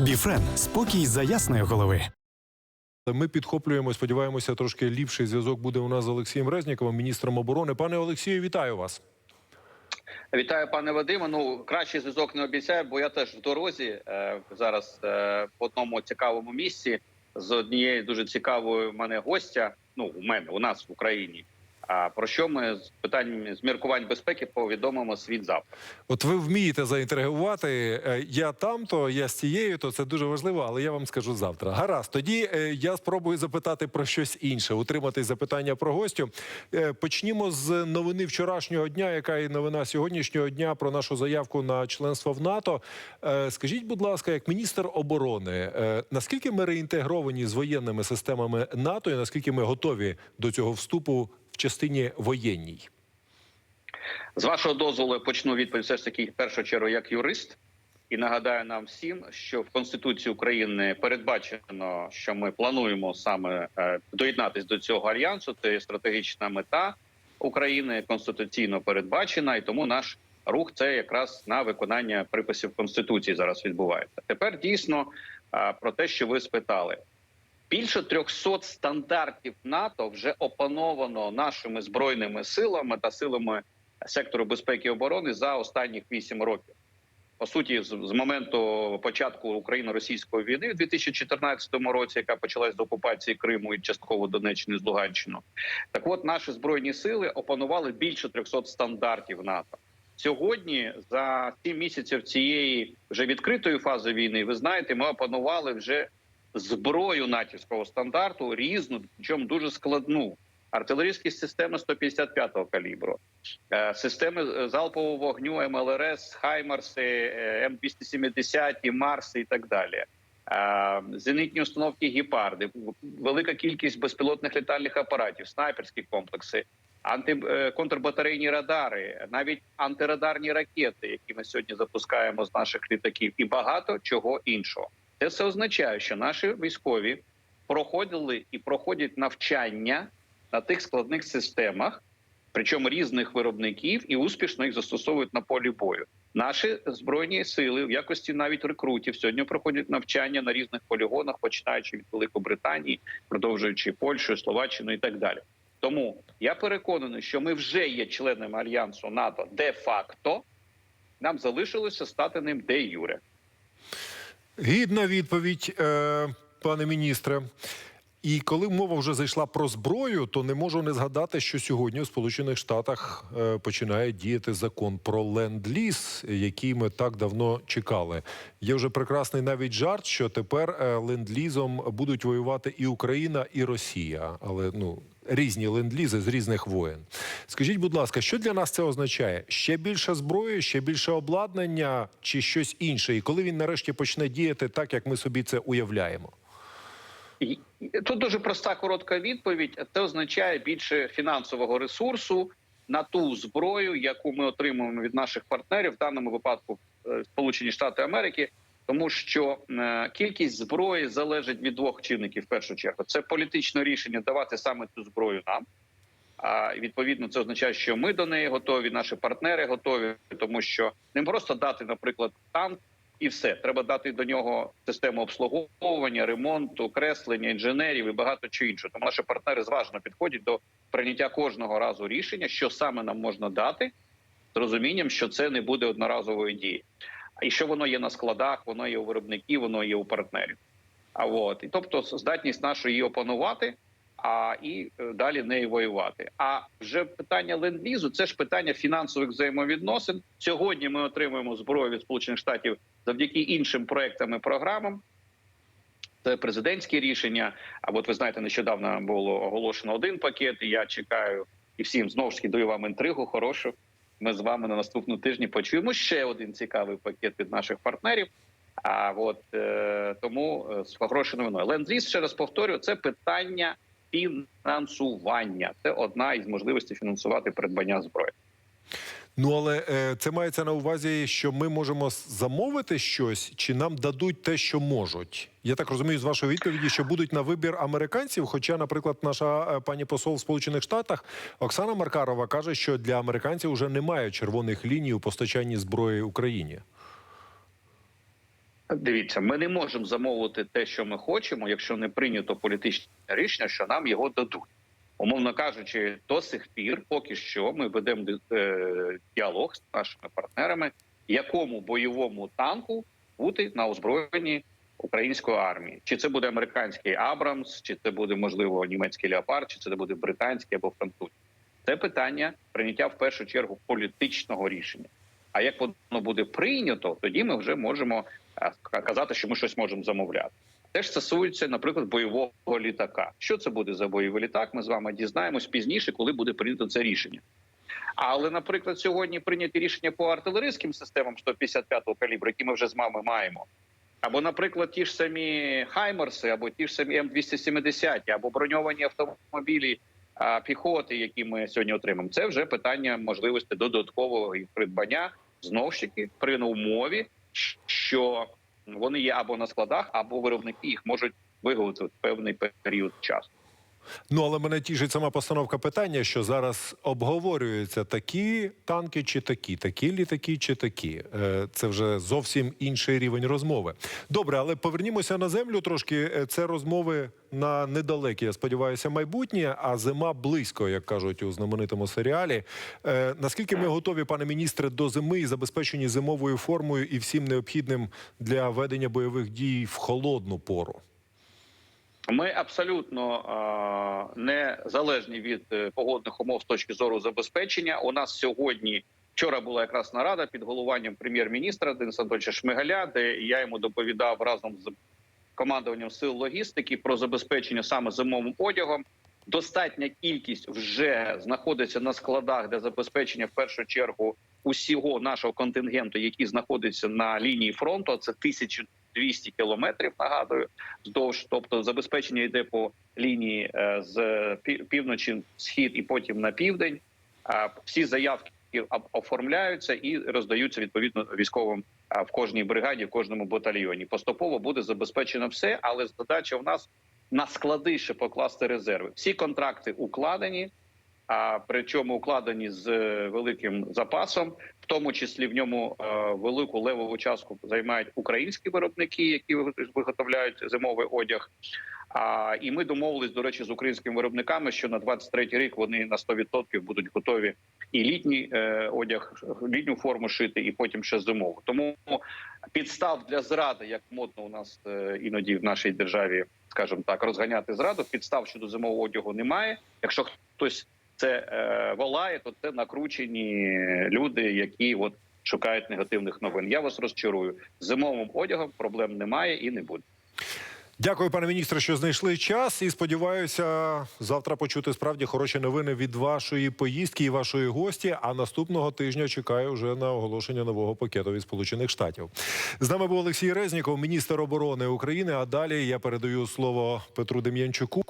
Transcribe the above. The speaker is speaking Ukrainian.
Біфрен спокій за ясної голови. Ми підхоплюємо, сподіваємося, трошки ліпший зв'язок буде у нас з Олексієм Резніковим, міністром оборони. Пане Олексію, вітаю вас. Вітаю, пане Вадиме. Ну кращий зв'язок не обіцяю, бо я теж в дорозі е, зараз е, в одному цікавому місці з однією дуже цікавою в мене гостя. Ну, у мене у нас в Україні. А про що ми з питань з міркувань безпеки повідомимо світ завтра? От ви вмієте заінтригувати. Е, Я там, то я з цією, то це дуже важливо, але я вам скажу завтра. Гаразд, тоді е, я спробую запитати про щось інше, утримати запитання про гостю. Е, Почнімо з новини вчорашнього дня, яка і новина сьогоднішнього дня про нашу заявку на членство в НАТО. Скажіть, будь ласка, як міністр оборони, наскільки ми реінтегровані з воєнними системами НАТО, і наскільки ми готові до цього вступу в частині воєнній? З вашого дозволу я почну відповідь все ж таки в першу чергу як юрист. І нагадаю нам всім, що в Конституції України передбачено, що ми плануємо саме е, доєднатись до цього альянсу. Це стратегічна мета України конституційно передбачена, і тому наш рух це якраз на виконання приписів Конституції зараз відбувається. Тепер дійсно е, про те, що ви спитали. Більше 300 стандартів НАТО вже опановано нашими збройними силами та силами сектору безпеки і оборони за останніх 8 років. По суті, з, моменту початку Україно-російської війни в 2014 році, яка почалась з окупації Криму і частково Донеччини з Луганщину, так от наші збройні сили опанували більше 300 стандартів НАТО. Сьогодні, за 7 місяців цієї вже відкритої фази війни, ви знаєте, ми опанували вже зброю натівського стандарту різну, причому дуже складну. Артилерійські системи 155-го калібру, е, системи залпового вогню МЛРС, Хаймарси, е, М270, Марси і так далі. Е, Зенитні установки гепарди, велика кількість безпілотних літальних апаратів, снайперські комплекси, анти е, контрбатарейні радари, навіть антирадарні ракети, які ми сьогодні запускаємо з наших літаків, і багато чого іншого. Це все означає, що наші військові проходили і проходять навчання на тих складних системах, причому різних виробників, і успішно їх застосовують на полі бою. Наші збройні сили в якості навіть рекрутів сьогодні проходять навчання на різних полігонах, починаючи від Великобританії, продовжуючи Польщею, Словаччиною і так далі. Тому я переконаний, що ми вже є членами альянсу НАТО де-факто. Нам залишилося стати ним де юре. Гідна відповідь, е, пане міністре. І коли мова вже зайшла про зброю, то не можу не згадати, що сьогодні у Сполучених Штатах е, починає діяти закон про ленд-ліз, який ми так давно чекали. Є вже прекрасний навіть жарт, що тепер е, ленд-лізом будуть воювати і Україна, і Росія, але ну. Різні ленд-лізи з різних воєн. Скажіть, будь ласка, що для нас це означає? Ще більше зброї, ще більше обладнання чи щось інше? І коли він нарешті почне діяти так, як ми собі це уявляємо? Тут дуже проста коротка відповідь. Це означає більше фінансового ресурсу на ту зброю, яку ми отримуємо від наших партнерів, в даному випадку е, Сполучені Штати Америки, тому що е, кількість зброї залежить від двох чинників. В першу чергу це політичне рішення давати саме цю зброю нам. А відповідно, це означає, що ми до неї готові, наші партнери готові, тому що не просто дати, наприклад, танк і все. Треба дати до нього систему обслуговування, ремонту, креслення, інженерів і багато чого іншого. Тому наші партнери зважно підходять до прийняття кожного разу рішення, що саме нам можна дати, з розумінням, що це не буде одноразової дії. І що воно є на складах, воно є у виробників, воно є у партнерів. А от і тобто здатність нашої її опанувати. А і е, далі нею воювати. А вже питання ленд-лізу – це ж питання фінансових взаємовідносин. Сьогодні ми отримуємо зброю від Сполучених Штатів завдяки іншим проектам і програмам. Це президентські рішення. А от ви знаєте, нещодавно було оголошено один пакет. і Я чекаю і всім знову ж таки даю вам інтригу. Хорошу. Ми з вами на наступному тижні почуємо ще один цікавий пакет від наших партнерів. А от е, тому е, з хорошою новиною. Ленд-ліз, ще раз повторюю, це питання фінансування. Це одна із можливостей фінансувати придбання зброї. Ну але е, це мається на увазі, що ми можемо замовити щось, чи нам дадуть те, що можуть. Я так розумію з вашої відповіді, що будуть на вибір американців. Хоча, наприклад, наша е, пані посол в Сполучених Штатах Оксана Маркарова каже, що для американців вже немає червоних ліній у постачанні зброї Україні. Дивіться, ми не можемо замовити те, що ми хочемо, якщо не прийнято політичне рішення, що нам його дадуть. Умовно кажучи, до сих пір, поки що, ми ведемо е, діалог з нашими партнерами, якому бойовому танку бути на озброєнні української армії. Чи це буде американський Абрамс, чи це буде можливо німецький леопард, чи це буде британський або французький. Це питання прийняття в першу чергу політичного рішення. А як воно буде прийнято, тоді ми вже можемо е, казати, що ми щось можемо замовляти. Теж стосується, наприклад, бойового літака. Що це буде за бойовий літак? Ми з вами дізнаємось пізніше, коли буде прийнято це рішення. Але, наприклад, сьогодні прийняті рішення по артилерійським системам 155-го калібру, які ми вже з вами маємо. Або, наприклад, ті ж самі Хаймерси, або ті ж самі М270, або броньовані автомобілі а, піхоти, які ми сьогодні отримаємо. Це вже питання можливості додаткового їх придбання знову ж таки при умові, що вони є або на складах, або виробники їх можуть виготовити певний період часу. Ну але мене тішить сама постановка питання, що зараз обговорюються такі танки чи такі, такі літаки чи такі. Е, Це вже зовсім інший рівень розмови. Добре, але повернімося на землю трошки. Е, Це розмови на недалеке, я сподіваюся, майбутнє, а зима близько, як кажуть у знаменитому серіалі. Е, Наскільки ми готові, пане міністре, до зими і забезпечені зимовою формою і всім необхідним для ведення бойових дій в холодну пору? Ми абсолютно не залежні від е, погодних умов з точки зору забезпечення. У нас сьогодні вчора була якраз нарада під головуванням прем'єр-міністра Дениса Анатольовича Шмигаля, де я йому доповідав разом з командуванням сил логістики про забезпечення саме зимовим одягом. Достатня кількість вже знаходиться на складах для забезпечення в першу чергу усього нашого контингенту, який знаходиться на лінії фронту. а Це 1200 кілометрів. Нагадую, здовж, тобто забезпечення йде по лінії е, з пі- півночі, схід і потім на південь. Всі заявки оформляються і роздаються відповідно військовим в кожній бригаді, в кожному батальйоні. Поступово буде забезпечено все, але задача в нас на склади ще покласти резерви. Всі контракти укладені, а причому укладені з е, великим запасом, в тому числі в ньому е, велику левову частку займають українські виробники, які виг- виготовляють зимовий одяг. А і ми домовились, до речі, з українськими виробниками, що на 23-й рік вони на 100% будуть готові і літній е, одяг, літню форму шити, і потім ще зимову. Тому підстав для зради, як модно у нас е, іноді в нашій державі, скажімо так, розганяти зраду. Підстав щодо зимового одягу немає. Якщо хтось це е, волає, то це накручені люди, які от шукають негативних новин. Я вас розчарую. Зимовим одягом проблем немає і не буде. Дякую, пане міністре, що знайшли час. І сподіваюся, завтра почути справді хороші новини від вашої поїздки і вашої гості. А наступного тижня чекаю вже на оголошення нового пакету від Сполучених Штатів. З нами був Олексій Резніков, міністр оборони України. А далі я передаю слово Петру Дем'янчуку.